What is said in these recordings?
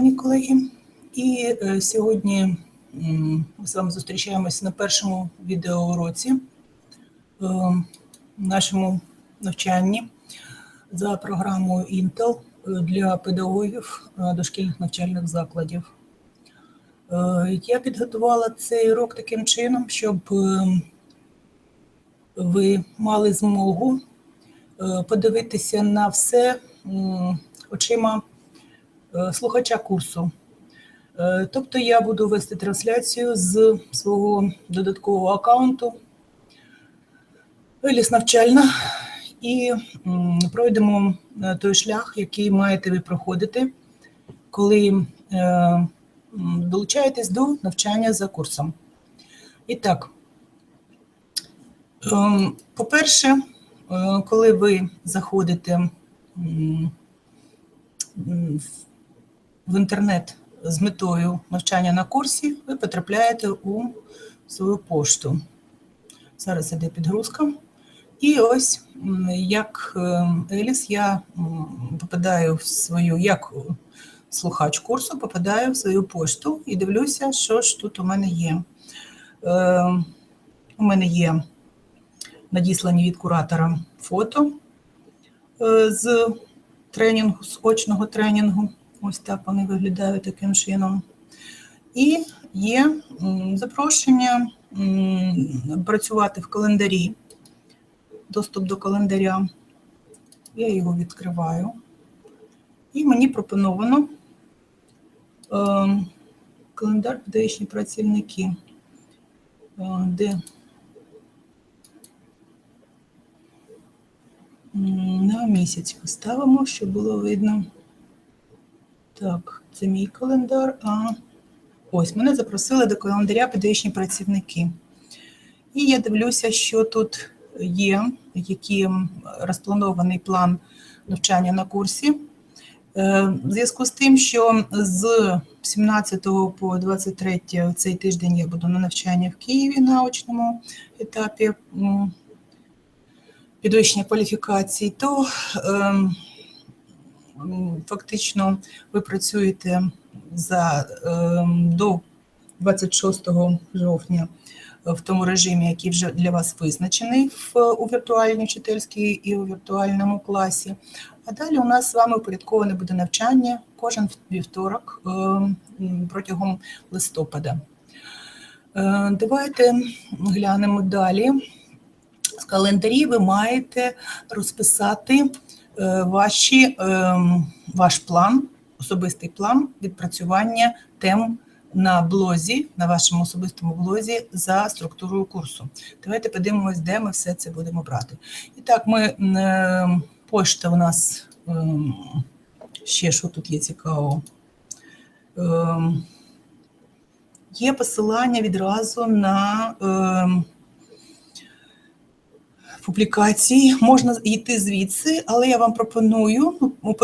Шановні колеги, і е, сьогодні ми з вами зустрічаємося на першому відеоуроці е, в нашому навчанні за програмою Intel е, для педагогів е, дошкільних навчальних закладів. Я підготувала цей урок таким чином, щоб ви мали змогу подивитися на все очима слухача курсу. Е, Тобто я буду вести трансляцію з свого додаткового аккаунту Еліс навчальна і пройдемо е, той шлях, який маєте ви проходити, коли е, долучаєтесь до навчання за курсом. І так, по-перше, е, коли ви заходите м, в інтернет з метою навчання на курсі, ви потрапляєте у свою пошту. Зараз іде підгрузка. І ось як е, Еліс, я попадаю в свою, як слухач курсу, попадаю в свою пошту і дивлюся, що ж тут у мене є. Е, У мене є надіслані від куратора фото е, з тренінгу, з очного тренінгу. Ось так вони виглядають таким чином. І є запрошення працювати в календарі, доступ до календаря. Я його відкриваю. І мені пропоновано е, календар педагогічні працівники. Е, де на місяць поставимо, щоб було видно. Так, це мій календар. А ось мене запросили до календаря педагогічні працівники. І я дивлюся, що тут є, який розпланований план навчання на курсі. Е, В зв'язку з тим, що з 17 по 23 цей тиждень я буду на навчанні в Києві на очному етапі підвищення кваліфікацій, то ем, фактично ви працюєте за ем, до 26 жовтня в тому режимі, який вже для вас визначений в у віртуальній вчительській і у віртуальному класі. А далі у нас з вами упорядковане буде навчання кожен вівторок ем, протягом листопада. Е, Давайте глянемо далі. В календарі ви маєте розписати е, ваші, ем, ваш план, особистий план відпрацювання тем на блозі, на вашому особистому блозі за структурою курсу. Давайте подивимось, де ми все це будемо брати. І так, ми е, пошта у нас ем, ще що тут є цікаво. Ем, Є посилання відразу на публікації. Можна йти звідси, але я вам пропоную ну,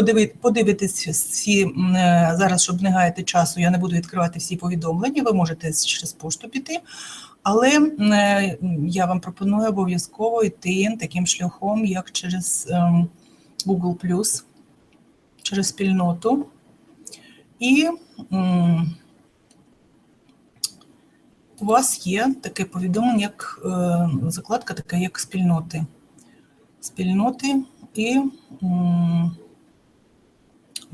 подивитись всі е, зараз, щоб не гаяти часу. Я не буду відкривати всі повідомлення. Ви можете через пошту піти. Але е, я вам пропоную обов'язково йти таким шляхом, як через ем, Google+, через спільноту. І у вас є таке повідомлення, як е, закладка, така як спільноти. Спільноти і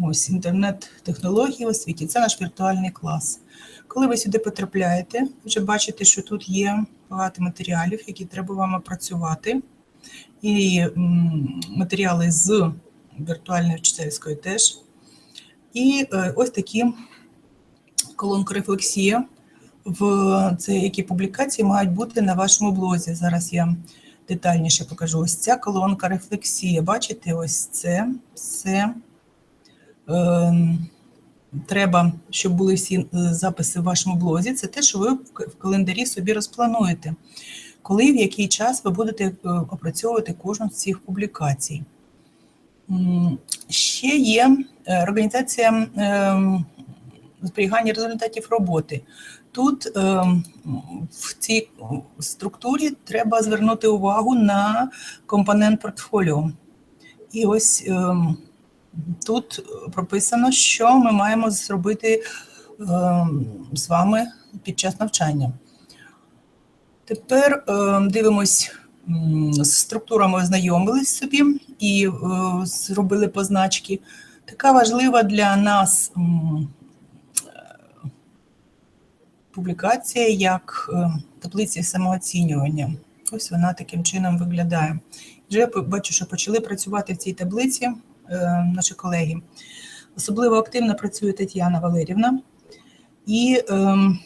ось інтернет-технології в освіті. Це наш віртуальний клас. Коли ви сюди потрапляєте, вже бачите, що тут є багато матеріалів, які треба вам опрацювати. І матеріали з віртуальної вчительської теж. І е, ось такі колонки рефлексія в це які публікації мають бути на вашому блозі. Зараз я детальніше покажу. Ось ця колонка рефлексія. Бачите, ось це все. Е, треба, щоб були всі е, записи в вашому блозі. Це те, що ви в календарі собі розплануєте. Коли в який час ви будете е, опрацьовувати кожну з цих публікацій. Ще є е, організація ем, зберігання результатів роботи. Тут ем, в цій структурі треба звернути увагу на компонент портфоліо. І ось ем, тут прописано, що ми маємо зробити е, з вами під час навчання. Тепер дивимось, з структурами ознайомились собі і е, зробили позначки. Така важлива для нас публікація, як е, таблиці самооцінювання. Ось вона таким чином виглядає. Вже я бачу, що почали працювати в цій таблиці е, наші колеги. Особливо активно працює Тетяна Валерівна. І ем,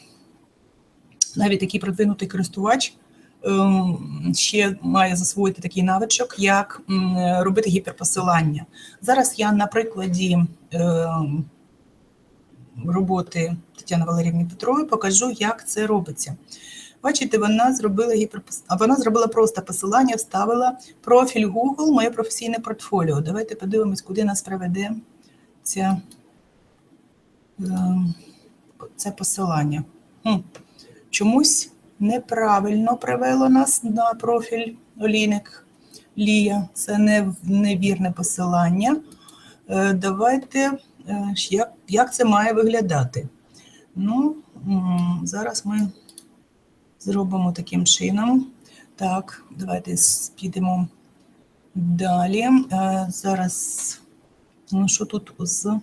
навіть такий продвинутий користувач ем, ще має засвоїти такий навичок, як робити гіперпосилання. Зараз я на прикладі ем, роботи Тетяни Валерівни Петрової покажу, як це робиться. Бачите, вона зробила гіперпос... вона зробила просто посилання, вставила профіль Google, моє професійне портфоліо. Давайте подивимось, куди нас приведе ця, ем, це посилання. Хм. Чомусь неправильно привело нас на профіль Олійник Лія. Це не, невірне посилання. Е, Давайте, е, як, як це має виглядати? Ну, зараз ми зробимо таким чином. Так, давайте підемо далі. Е, Зараз, ну що тут з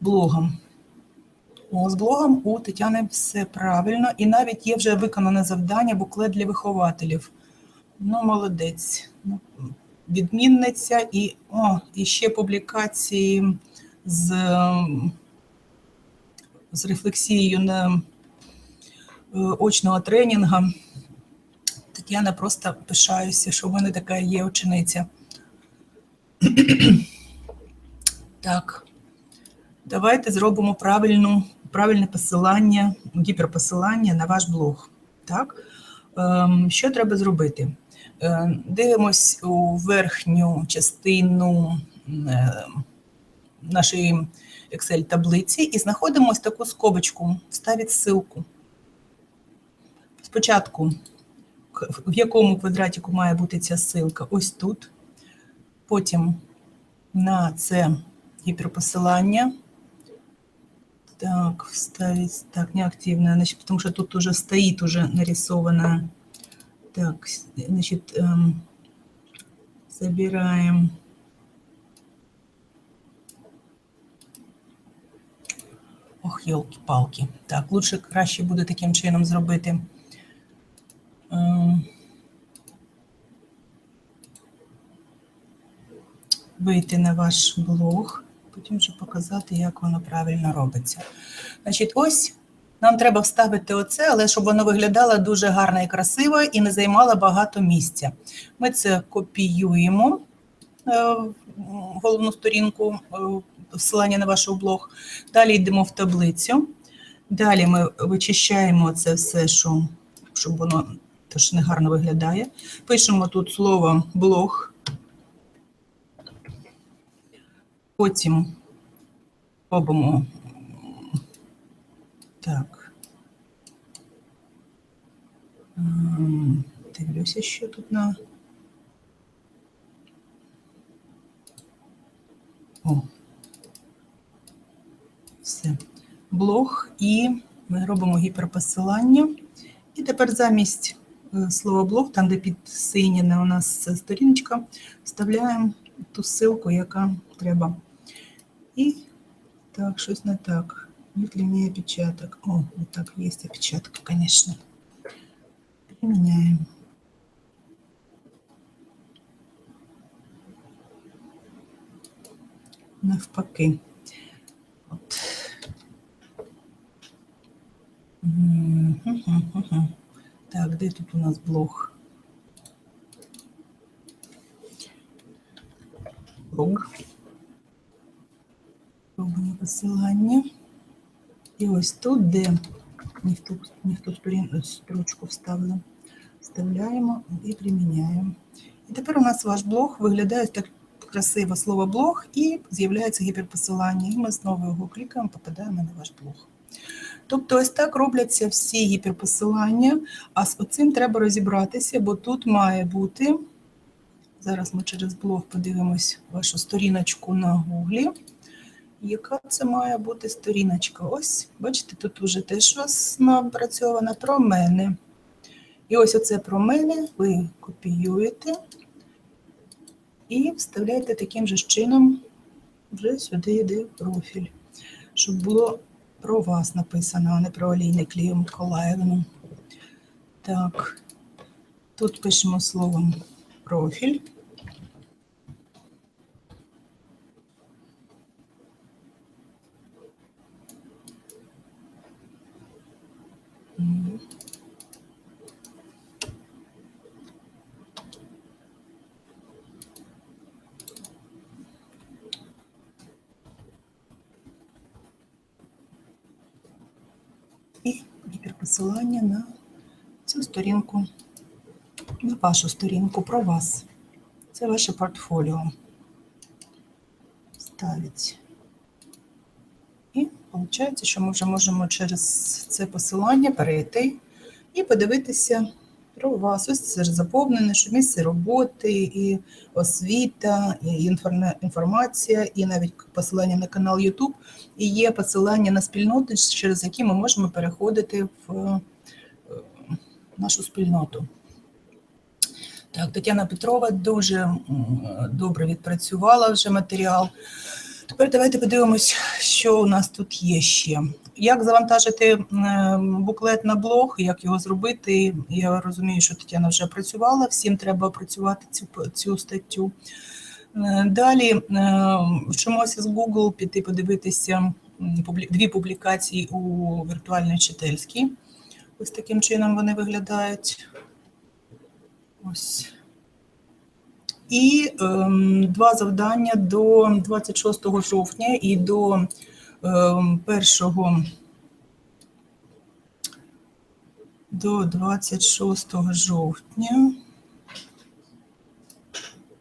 блогом? О, з блогом у Тетяни все правильно. І навіть є вже виконане завдання буклет для вихователів. Ну, молодець. Ну, Відмінниця і, о, і ще публікації з, з рефлексією на е, очного тренінгу. Тетяна просто пишаюся, що в мене така є учениця. Так, давайте зробимо правильну, правильне посилання, гіперпосилання на ваш блог. Так? Ем, Що треба зробити? Е, Дивимось у верхню частину е, нашої Excel-таблиці і знаходимо ось таку скобочку, ставить ссылку. Спочатку, к- в якому квадратику має бути ця ссылка? Ось тут. Потім на це гіперпосилання. Так, вставить, так, неактивно, значит, потому что тут уже стоит уже нарисовано. Так, с- значит, эм, забираем. йолки-палки. Так, лучше краще буде таким чином зробити. Ем, Вийти на ваш блог, потім вже показати, як воно правильно робиться. Значить, ось нам треба вставити оце, але щоб воно виглядало дуже гарно і красиво і не займало багато місця. Ми це копіюємо е, головну сторінку е, посилання на ваш блог. Далі йдемо в таблицю. Далі ми вичищаємо це все, що, щоб воно теж не гарно виглядає. Пишемо тут слово блог. Потім робимо так. Ем, Дивлюся, що тут на. О. Все. Блог і ми робимо гіперпосилання. І тепер замість е, слова блог, там, де підсинена у нас сторіночка, вставляємо ту ссылку, яка треба. І так, щось не так. Нет опечаток? О, вот так есть опечатка, конечно. Применяем. Навпаки. От. Мгм-гм-гм. Так, де тут у нас блог? Блог. Робимо посилання. І ось тут, де не в ту, не в ту сторін- строчку вставили, вставляємо і приміняємо. І тепер у нас ваш блог виглядає так красиво слово блог і з'являється гіперпосилання. І ми знову його клікаємо, попадаємо на ваш блог. Тобто ось так робляться всі гіперпосилання, а з оцим треба розібратися, бо тут має бути Зараз ми через блог подивимось вашу сторіночку на Гуглі. Яка це має бути сторіночка? Ось, бачите, тут вже теж у вас напрацьовано про мене. І ось оце про мене ви копіюєте і вставляєте таким же чином вже сюди йде профіль, щоб було про вас написано, а не про Олійни Клію Миколаївну. Так, тут пишемо словом профіль. Мгм. І гіперпосилання на цю сторінку, на вашу сторінку про вас. Це ваше портфоліо. Ставить. І виходить, що ми вже можемо через це посилання перейти і подивитися вас. Ось це заповнене, що місце роботи, і освіта, і інформа- інформація, і навіть посилання на канал YouTube, і є посилання на спільноти, через які ми можемо переходити в е, нашу спільноту. Так, Тетяна Петрова дуже добре відпрацювала вже матеріал. Тепер давайте подивимось, що у нас тут є ще. Як завантажити е, буклет на блог, як його зробити? Я розумію, що Тетяна вже працювала, всім треба опрацювати цю, цю статтю. Е, Далі е, вчимося з Google піти подивитися дві публікації у віртуальній чительській. Ось таким чином вони виглядають. Ось. І ем, два завдання до 26 жовтня і до 1 до 26 жовтня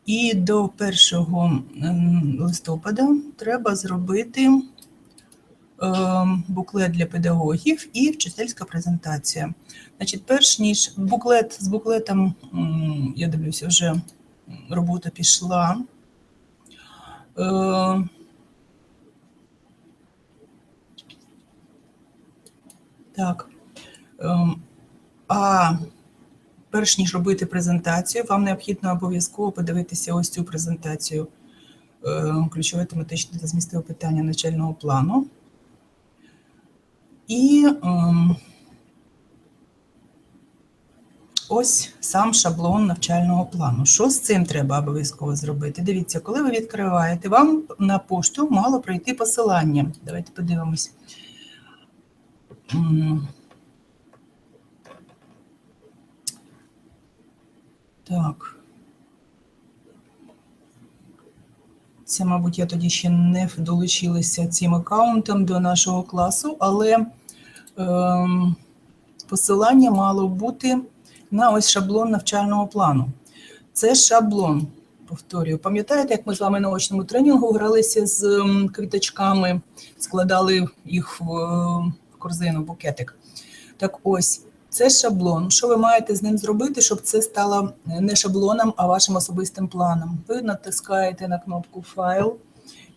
і до 1 ем, листопада треба зробити ем, буклет для педагогів і вчительська презентація. Значить, перш ніж буклет з буклетом, я дивлюся, вже робота пішла. Так. Ем, А перш ніж робити презентацію, вам необхідно обов'язково подивитися ось цю презентацію е, ключове тематичне та змістове питання начального плану. І ем, ось сам шаблон навчального плану. Що з цим треба обов'язково зробити? Дивіться, коли ви відкриваєте, вам на пошту мало прийти посилання. Давайте подивимось. Так. Це, мабуть, я тоді ще не долучилася цим аккаунтом до нашого класу, але ем, посилання мало бути на ось шаблон навчального плану. Це шаблон, повторюю. Пам'ятаєте, як ми з вами на очному тренінгу гралися з ем, квіточками, складали їх в е, корзину, букетик. Так ось, це шаблон. Що ви маєте з ним зробити, щоб це стало не шаблоном, а вашим особистим планом? Ви натискаєте на кнопку Файл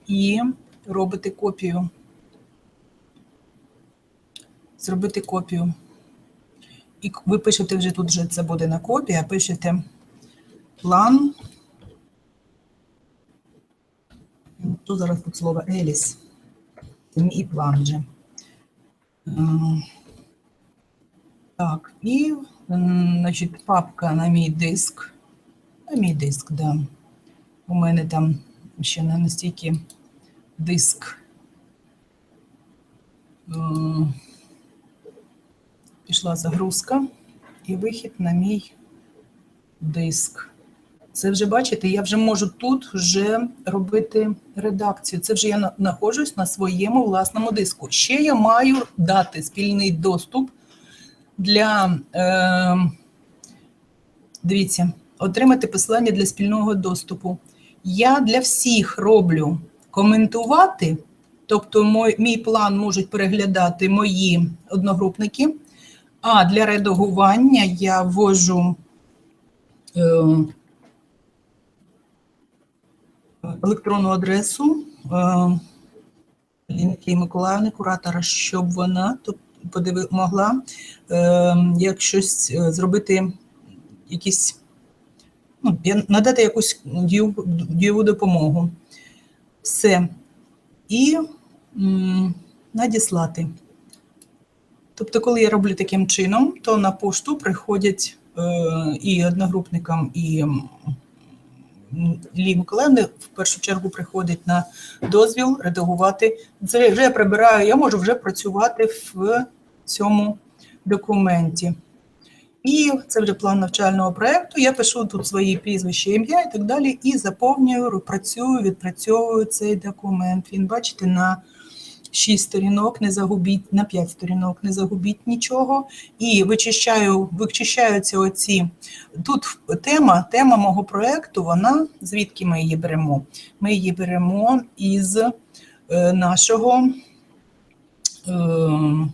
і робите копію. Зробити копію. І ви пишете вже тут вже це буде на копії, а пишете план. Тут зараз тут слово Еліс. Це мій план вже. Так, і значить, папка на мій диск. На мій диск, да. У мене там ще не настільки диск. Пішла загрузка і вихід на мій диск. Це вже бачите, я вже можу тут вже робити редакцію. Це вже я знаходжусь на своєму власному диску. Ще я маю дати спільний доступ для, е, дивіться, отримати посилання для спільного доступу. Я для всіх роблю коментувати, тобто мой, мій план можуть переглядати мої одногрупники, а для редагування я ввожу. Е, електронну адресу е, Лінки Миколаївни, куратора, щоб вона могла е, як щось е, зробити, якісь, ну, надати якусь дієву, допомогу. Все. І надіслати. Тобто, коли я роблю таким чином, то на пошту приходять і одногрупникам, і Лі Миколаївни в першу чергу приходить на дозвіл редагувати. Це вже я прибираю, я можу вже працювати в цьому документі. І це вже план навчального проєкту. Я пишу тут свої прізвища, ім'я і так далі, і заповнюю, працюю, відпрацьовую цей документ. Він, бачите, на 6 сторінок, не загубіть, на 5 сторінок, не загубіть нічого. І вичищаю, вичищаються оці. Тут тема, тема мого проєкту, вона, звідки ми її беремо? Ми її беремо із е, нашого. Е,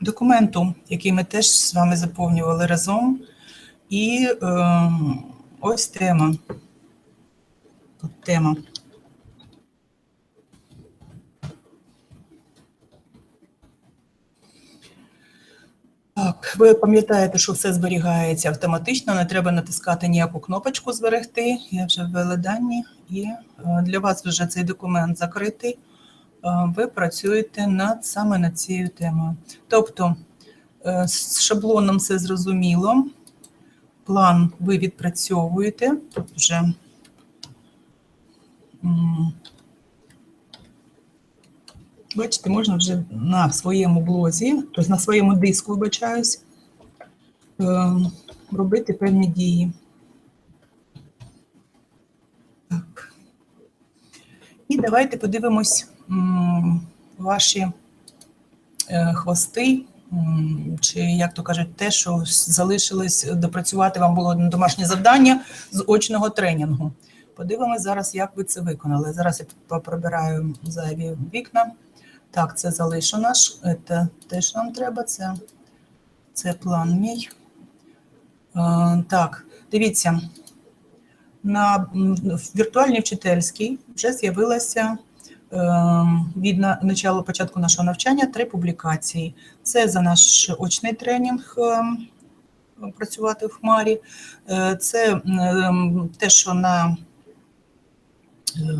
документу, який ми теж з вами заповнювали разом. І е, ось тема. Тут тема. Так, ви пам'ятаєте, що все зберігається автоматично, не треба натискати ніяку кнопочку зберегти. Я вже ввела дані, і е, для вас вже цей документ закритий. Е, Ви працюєте над саме над цією темою. Тобто е, з шаблоном все зрозуміло. План ви відпрацьовуєте. Вже бачите, можна вже на своєму блозі, тобто на своєму диску, вибачаюсь, е, робити певні дії. Так. І давайте подивимось ваші е, хвости, чи, як то кажуть, те, що залишилось допрацювати вам було домашнє завдання з очного тренінгу. Подивимось зараз, як ви це виконали. Зараз я поприбираю зайві вікна. Так, це залишено ж. Це те, що нам треба. Це, це план мій. Е, так, дивіться. На віртуальній вчительській вже з'явилося е, від на- начала початку нашого навчання три публікації. Це за наш очний тренінг е, працювати в хмарі. Е, Це м, те, що на е,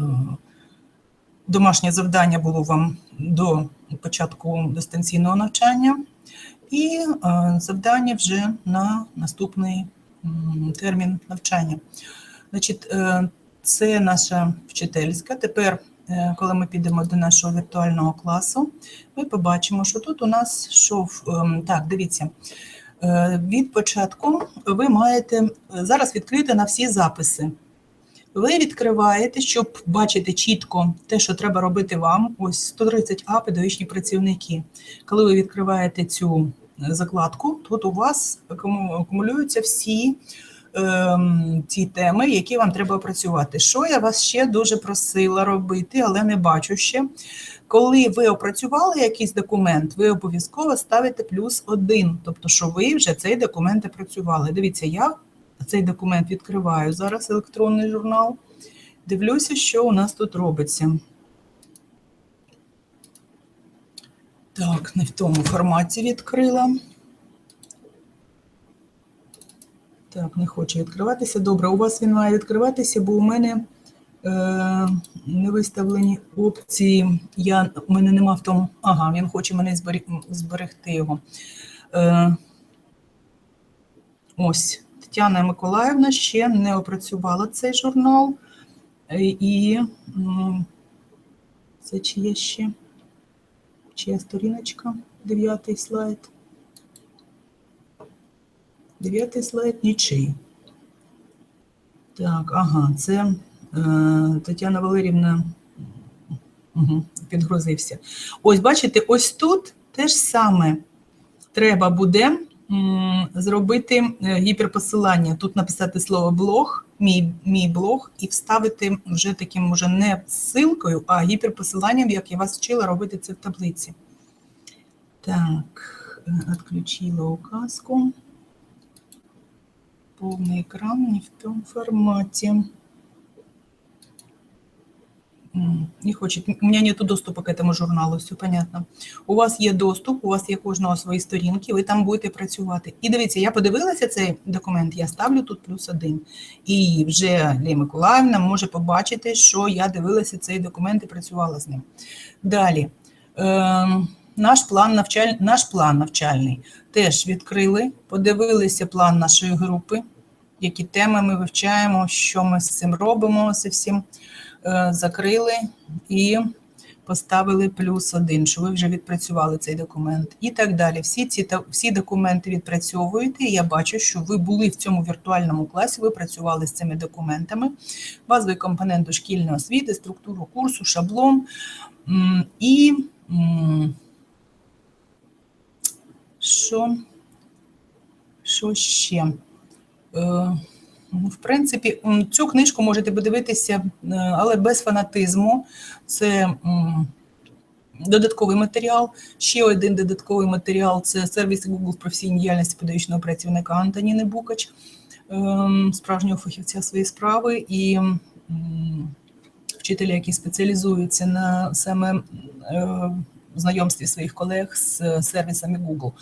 домашнє завдання було вам до початку дистанційного навчання, і е, завдання вже на наступний термін навчання. Значить, е, це наша вчительська. Тепер, е, коли ми підемо до нашого віртуального класу, ми побачимо, що тут у нас шов. ем, Так, дивіться. Від початку ви маєте зараз відкрити на всі записи. Ви відкриваєте, щоб бачити чітко те, що треба робити вам. Ось 130А педагогічні працівники. Коли ви відкриваєте цю е, закладку, тут у вас акумулюються всі ем, ті теми, які вам треба опрацювати. Що я вас ще дуже просила робити, але не бачу ще. Коли ви опрацювали якийсь документ, ви обов'язково ставите плюс один, тобто, що ви вже цей документ опрацювали. Дивіться, я цей документ відкриваю зараз електронний журнал. Дивлюся, що у нас тут робиться. Так, не в тому форматі відкрила. Так, не хоче відкриватися. Добре, у вас він має відкриватися, бо у мене е, не виставлені опції. Я, у мене нема в тому. Ага, він хоче мене зберегти його. Е, ось, Тетяна Миколаївна ще не опрацювала цей журнал. Е, І це чиє ще? Чия сторіночка? Дев'ятий слайд. Дев'ятий слайд нічий. Так, ага, це е, Тетяна Валерівна угу, підгрузився. Ось, бачите, ось тут те ж саме треба буде зробити е, гіперпосилання. Тут написати слово блог, мій, мій блог, і вставити вже таким уже не ссылкою, а гіперпосиланням, як я вас вчила робити це в таблиці. Так, е, відключила указку. Повний екран не в тому форматі. Не хочет. У меня нет доступа к этому журналу, все понятно. У вас є доступ, у вас є кожного свої сторінки, ви там будете працювати. І дивіться, я подивилася цей документ, я ставлю тут плюс один. І вже Лія Миколаївна може побачити, що я дивилася цей документ і працювала з ним. Далі. Ем, наш план навчаль... наш план навчальний теж відкрили, подивилися план нашої групи, які теми ми вивчаємо, що ми з цим робимо, з всім закрили і поставили плюс один, що ви вже відпрацювали цей документ і так далі. Всі ці всі документи відпрацьовуєте. Я бачу, що ви були в цьому віртуальному класі, ви працювали з цими документами, базовий компонент дошкільної освіти, структуру курсу, шаблон і що, що ще? Ну, В принципі, цю книжку можете подивитися, е, але без фанатизму. Це додатковий матеріал. Ще один додатковий матеріал це сервіс Google з професійній діяльності педагогічного працівника Антоніни Букач, ем, справжнього фахівця своєї справи і вчителя, який спеціалізується на саме е, знайомстві своїх колег з е, сервісами Google.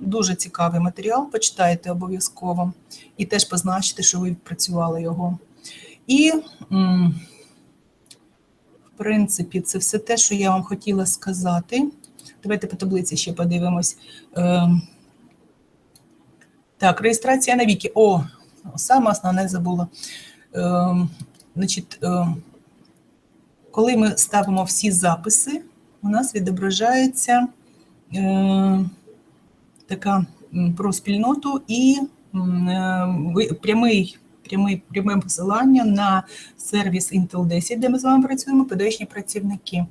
Дуже цікавий матеріал, почитайте обов'язково і теж позначте, що ви відпрацювали його. І, в принципі, це все те, що я вам хотіла сказати. Давайте по таблиці ще подивимось. Ем, Так, реєстрація на віки. О, саме основне забула. Ем, Значить, ем, коли ми ставимо всі записи, у нас відображається така про спільноту і е, прямий, прямий, пряме посилання на сервіс Intel 10, де ми з вами працюємо, педагогічні працівники.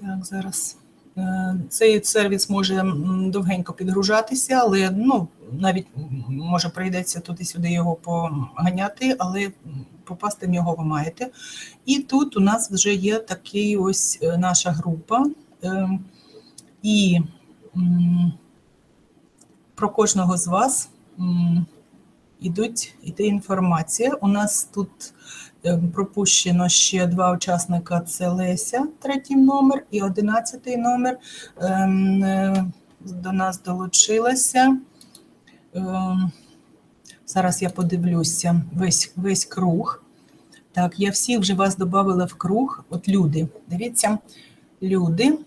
Так, зараз. Е, Цей сервіс може довгенько підгружатися, але ну, навіть може прийдеться туди-сюди його поганяти, але попасти в нього ви маєте. І тут у нас вже є такий ось е, наша група. Е, І про кожного з вас м, ідуть, іде інформація. У нас тут е, пропущено ще два учасника: це Леся, третій номер, і одинадцятий номер. Ем, е, До нас долучилася. Ем, Зараз я подивлюся весь, весь круг. Так, я всіх вже вас додавала в круг. От люди. Дивіться, люди,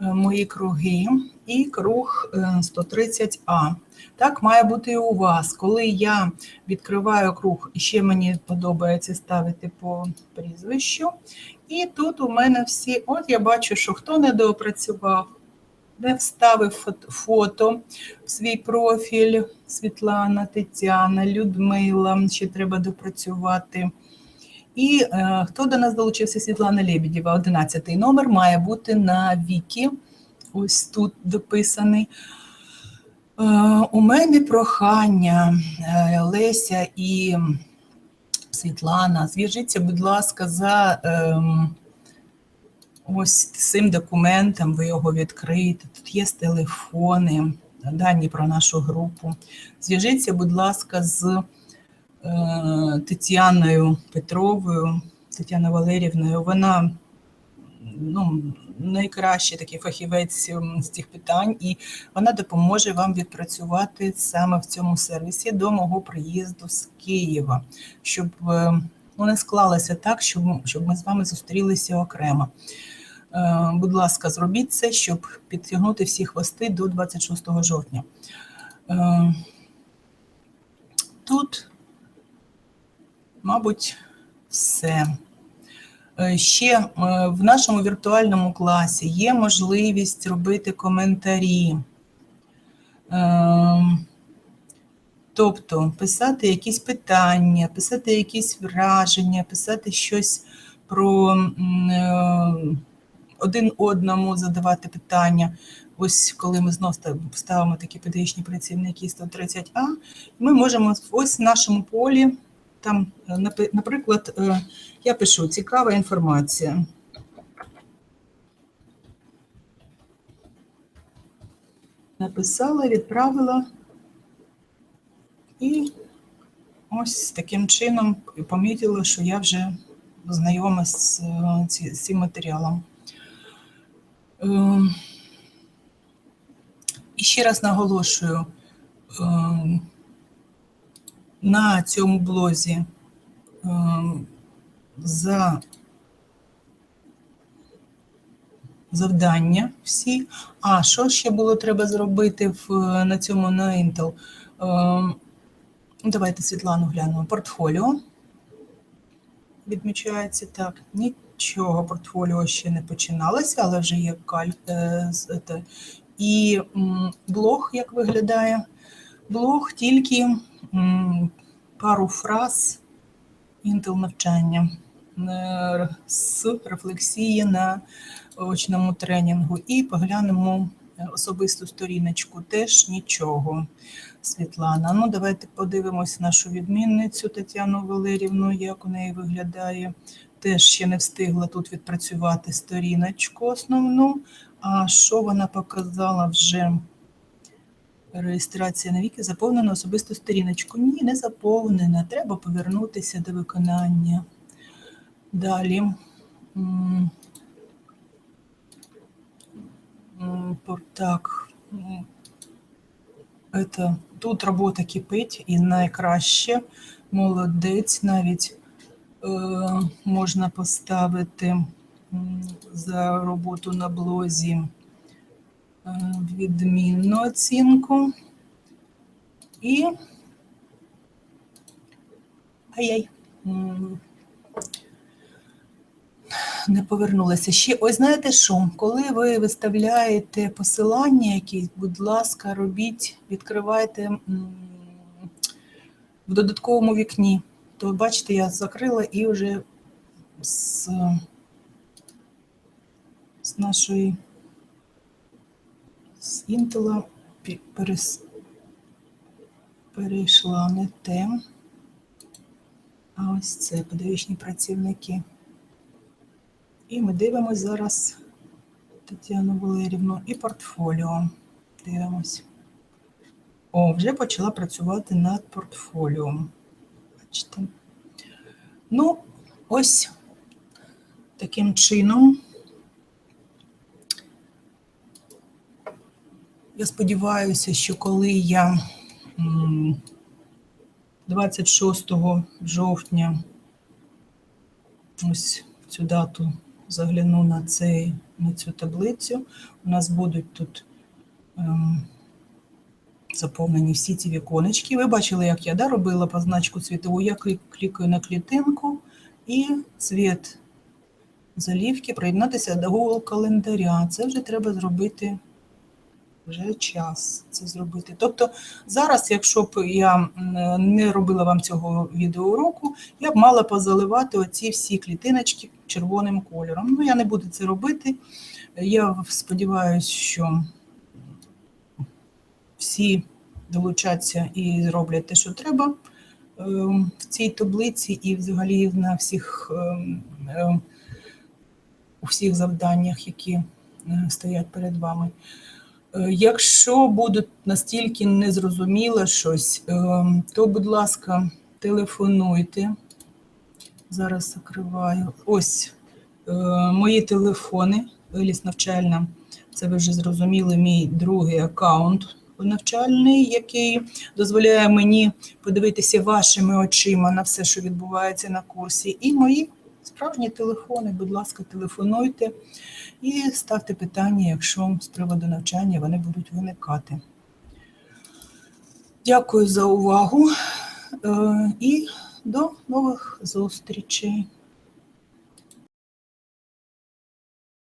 е, мої круги і круг е, 130А. Так має бути і у вас. Коли я відкриваю круг, і ще мені подобається ставити по прізвищу. І тут у мене всі, от я бачу, що хто не доопрацював, не вставив фото в свій профіль Світлана, Тетяна, Людмила, ще треба допрацювати. І е, хто до нас долучився? Світлана Лебедєва, 11 номер має бути на вікі. Ось тут дописаний. Е, у мене прохання, е, Леся і Світлана, зв'яжіться, будь ласка, за ем, ось цим документом, ви його відкриєте. Тут є телефони, дані про нашу групу. Зв'яжіться, будь ласка, з е, Тетяною Петровою, Тетяною Валерівною. Вона ну, найкращий такий фахівець з цих питань, і вона допоможе вам відпрацювати саме в цьому сервісі до мого приїзду з Києва, щоб е, ну, не склалося так, щоб, щоб ми з вами зустрілися окремо. Е, Будь ласка, зробіть це, щоб підтягнути всі хвости до 26 жовтня. Е, Тут, мабуть, все. Е, Ще е, в нашому віртуальному класі є можливість робити коментарі. Е, Тобто писати якісь питання, писати якісь враження, писати щось про один одному задавати питання. Ось коли ми знов ста- ставимо такі педагогічні працівники 130А, ми можемо ось в нашому полі, там, е, наприклад, е, я пишу цікава інформація. Написала, відправила. І ось таким чином помітила, що я вже знайома з, е, цим матеріалом. І ще раз наголошую, на цьому блозі е, за завдання всі. А що ще було треба зробити в, на цьому на Intel? Е, ну, Давайте Світлану глянемо. Портфоліо. Відмічається так. Нічого портфоліо ще не починалося, але вже є каль. е, з- І блог як виглядає? Блог тільки пару фраз Intel навчання е, з рефлексії на очному тренінгу. І поглянемо особисту сторіночку. Теж нічого. Світлана. Ну, давайте подивимось нашу відмінницю Тетяну Валерівну, як у неї виглядає. Теж ще не встигла тут відпрацювати сторіночку основну. А що вона показала вже? Реєстрація на віки заповнена особисту сторіночку. Ні, не заповнена. Треба повернутися до виконання. Далі. Так. Это, тут робота кипить і найкраще. Молодець навіть е, можна поставити за роботу на блозі відмінну оцінку. І ай-яй. Не повернулася ще. Ось знаєте що? Коли ви виставляєте посилання якісь, будь ласка, робіть, відкривайте в додатковому вікні. То бачите, я закрила і вже з, з нашої з Інтела перес, перейшла не те. А ось це педагогічні працівники. І ми дивимося зараз Тетяну Валерівну і портфоліо. Дивимось. О, вже почала працювати над портфоліо. Бачите. Ну, ось таким чином. Я сподіваюся, що коли я 26 жовтня ось цю дату загляну на, цей, на цю таблицю, у нас будуть тут ем, заповнені всі ці віконечки. Ви бачили, як я да, робила позначку цвітову. Я клікаю на клітинку і цвіт залівки приєднатися до Google календаря. Це вже треба зробити вже час це зробити. Тобто зараз, якщо б я не робила вам цього відеоуроку, я б мала позаливати оці всі клітиночки червоним кольором. Ну, я не буду це робити. Я сподіваюся, що всі долучаться і зроблять те, що треба е, в цій таблиці, і взагалі на всіх, е, е, у всіх завданнях, які е, стоять перед вами. Е, Якщо буде настільки незрозуміло щось, е, то, будь ласка, телефонуйте. Зараз закриваю. Ось е, мої телефони. Еліс навчальна. Це ви вже зрозуміли, мій другий аккаунт навчальний, який дозволяє мені подивитися вашими очима на все, що відбувається на курсі. І мої справжні телефони, будь ласка, телефонуйте і ставте питання, якщо з приводу навчання вони будуть виникати. Дякую за увагу е, і до нових зустрічей.